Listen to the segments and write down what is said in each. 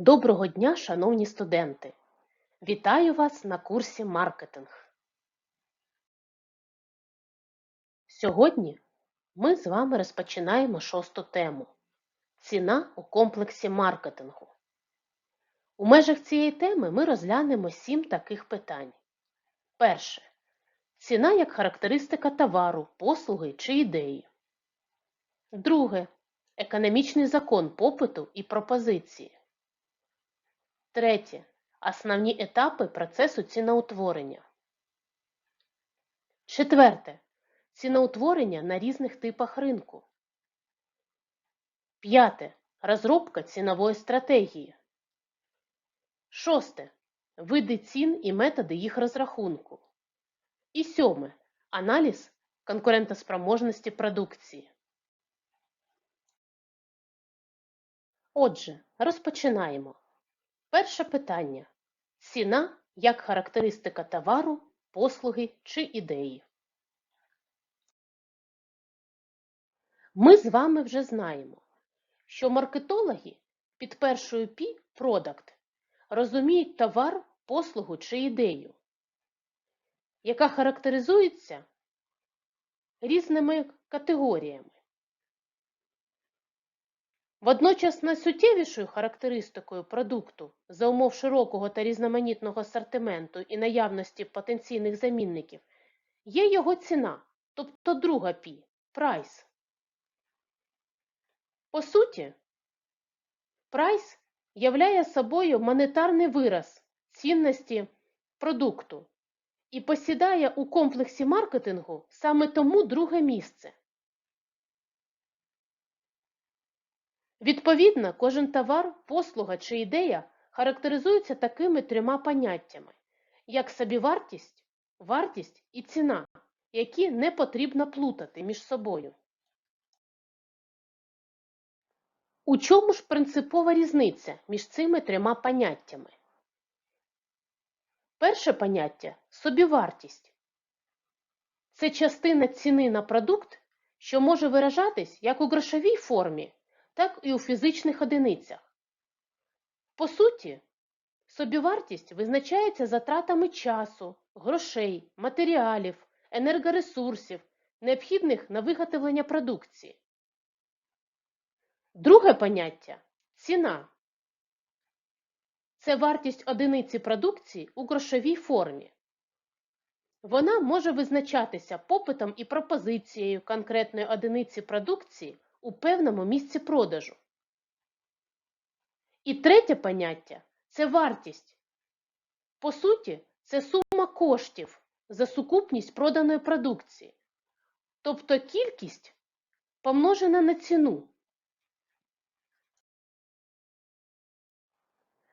Доброго дня, шановні студенти! Вітаю вас на курсі маркетинг. Сьогодні ми з вами розпочинаємо шосту тему Ціна у комплексі маркетингу. У межах цієї теми ми розглянемо сім таких питань. Перше. Ціна як характеристика товару, послуги чи ідеї. Друге. Економічний закон попиту і пропозиції. Третє. Основні етапи процесу ціноутворення. Четверте. Ціноутворення на різних типах ринку. П'яте. Розробка цінової стратегії. Шосте. Види цін і методи їх розрахунку. І сьоме. Аналіз конкурентоспроможності продукції. Отже, розпочинаємо. Перше питання. Ціна як характеристика товару, послуги чи ідеї. Ми з вами вже знаємо, що маркетологи під першою P – Product розуміють товар, послугу чи ідею, яка характеризується різними категоріями. Водночас найсуттєвішою характеристикою продукту за умов широкого та різноманітного асортименту і наявності потенційних замінників є його ціна, тобто друга P – прайс. По суті, прайс являє собою монетарний вираз цінності продукту і посідає у комплексі маркетингу саме тому друге місце. Відповідно, кожен товар, послуга чи ідея характеризується такими трьома поняттями, як собівартість, вартість і ціна, які не потрібно плутати між собою. У чому ж принципова різниця між цими трьома поняттями? Перше поняття собівартість. Це частина ціни на продукт, що може виражатись як у грошовій формі, так і у фізичних одиницях. По суті, собівартість визначається затратами часу, грошей, матеріалів, енергоресурсів, необхідних на виготовлення продукції. Друге поняття ціна. Це вартість одиниці продукції у грошовій формі. Вона може визначатися попитом і пропозицією конкретної одиниці продукції у певному місці продажу. І третє поняття це вартість. По суті, це сума коштів за сукупність проданої продукції, тобто кількість помножена на ціну.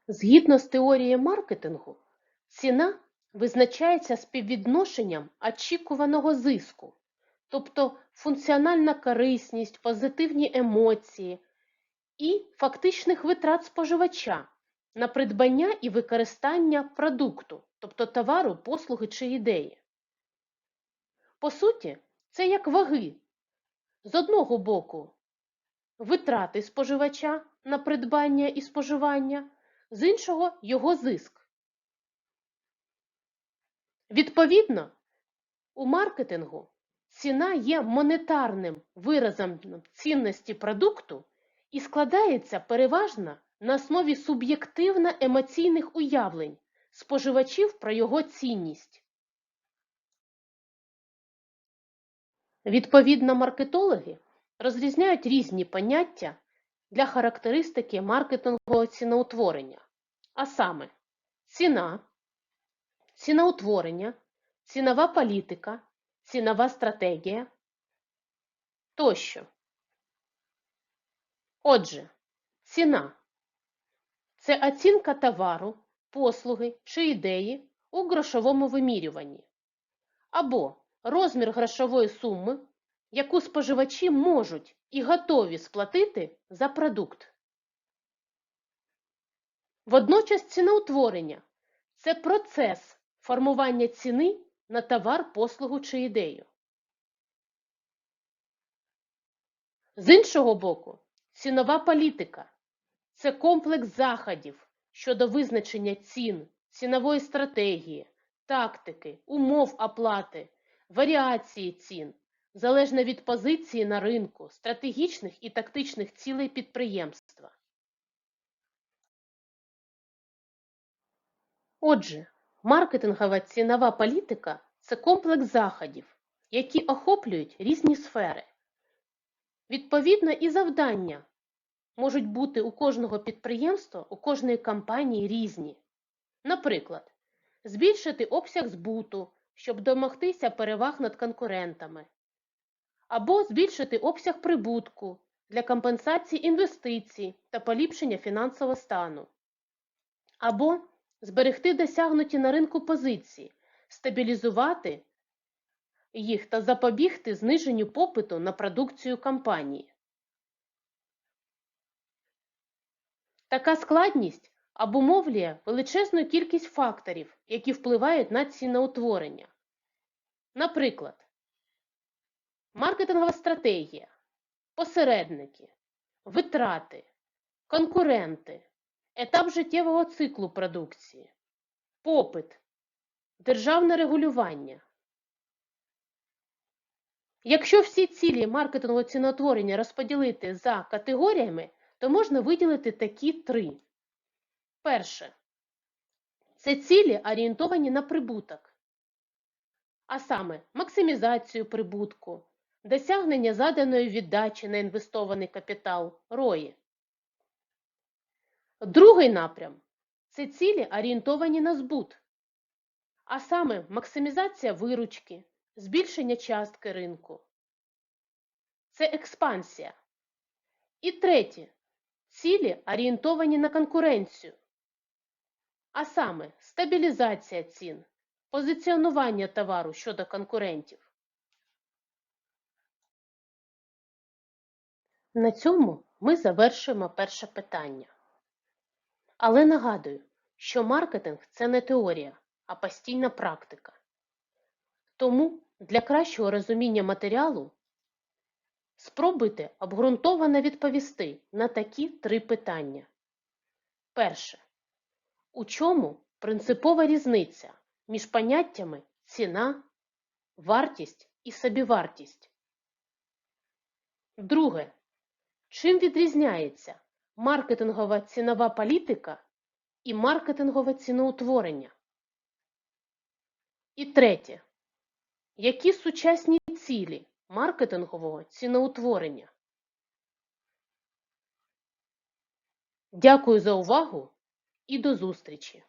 Згідно з теорією маркетингу, ціна визначається співвідношенням очікуваного зиску, тобто функціональна корисність, позитивні емоції і фактичних витрат споживача на придбання і використання продукту, тобто товару, послуги чи ідеї. По суті, це як ваги. З одного боку, витрати споживача на придбання і споживання, з іншого його зиск. Відповідно, у маркетингу ціна є монетарним виразом цінності продукту і складається переважно на основі суб'єктивно-емоційних уявлень споживачів про його цінність. Відповідно, маркетологи розрізняють різні поняття для характеристики маркетингового ціноутворення, а саме ціна, ціноутворення, цінова політика, цінова стратегія тощо. Отже, ціна це оцінка товару, послуги чи ідеї у грошовому вимірюванні або розмір грошової суми, яку споживачі можуть і готові сплатити за продукт. Водночас ціноутворення – це процес формування ціни на товар, послугу чи ідею. З іншого боку, цінова політика Це комплекс заходів щодо визначення цін, цінової стратегії, тактики, умов оплати, варіації цін, залежно від позиції на ринку, стратегічних і тактичних цілей підприємства. Отже, маркетингова цінова політика це комплекс заходів, які охоплюють різні сфери. Відповідно, і завдання можуть бути у кожного підприємства, у кожної компанії різні. Наприклад, збільшити обсяг збуту, щоб домогтися переваг над конкурентами, або збільшити обсяг прибутку для компенсації інвестицій та поліпшення фінансового стану, або зберегти досягнуті на ринку позиції, стабілізувати їх та запобігти зниженню попиту на продукцію компанії. Така складність обумовлює величезну кількість факторів, які впливають на ціноутворення. Наприклад, маркетингова стратегія, посередники, витрати, конкуренти, етап життєвого циклу продукції, попит, державне регулювання. Якщо всі цілі маркетингового ціноутворення розподілити за категоріями, то можна виділити такі три. Перше. Це цілі орієнтовані на прибуток, а саме максимізацію прибутку, досягнення заданої віддачі на інвестований капітал ROI. Другий напрям це цілі орієнтовані на збут, а саме максимізація виручки, збільшення частки ринку. Це експансія. І третє цілі орієнтовані на конкуренцію, а саме стабілізація цін, позиціонування товару щодо конкурентів. На цьому ми завершуємо перше питання. Але нагадую, що маркетинг це не теорія, а постійна практика. Тому для кращого розуміння матеріалу спробуйте обґрунтовано відповісти на такі три питання. Перше. У чому принципова різниця між поняттями ціна, вартість і собівартість? Друге. Чим відрізняється маркетингова цінова політика і маркетингове ціноутворення? І третє. Які сучасні цілі маркетингового ціноутворення? Дякую за увагу і до зустрічі!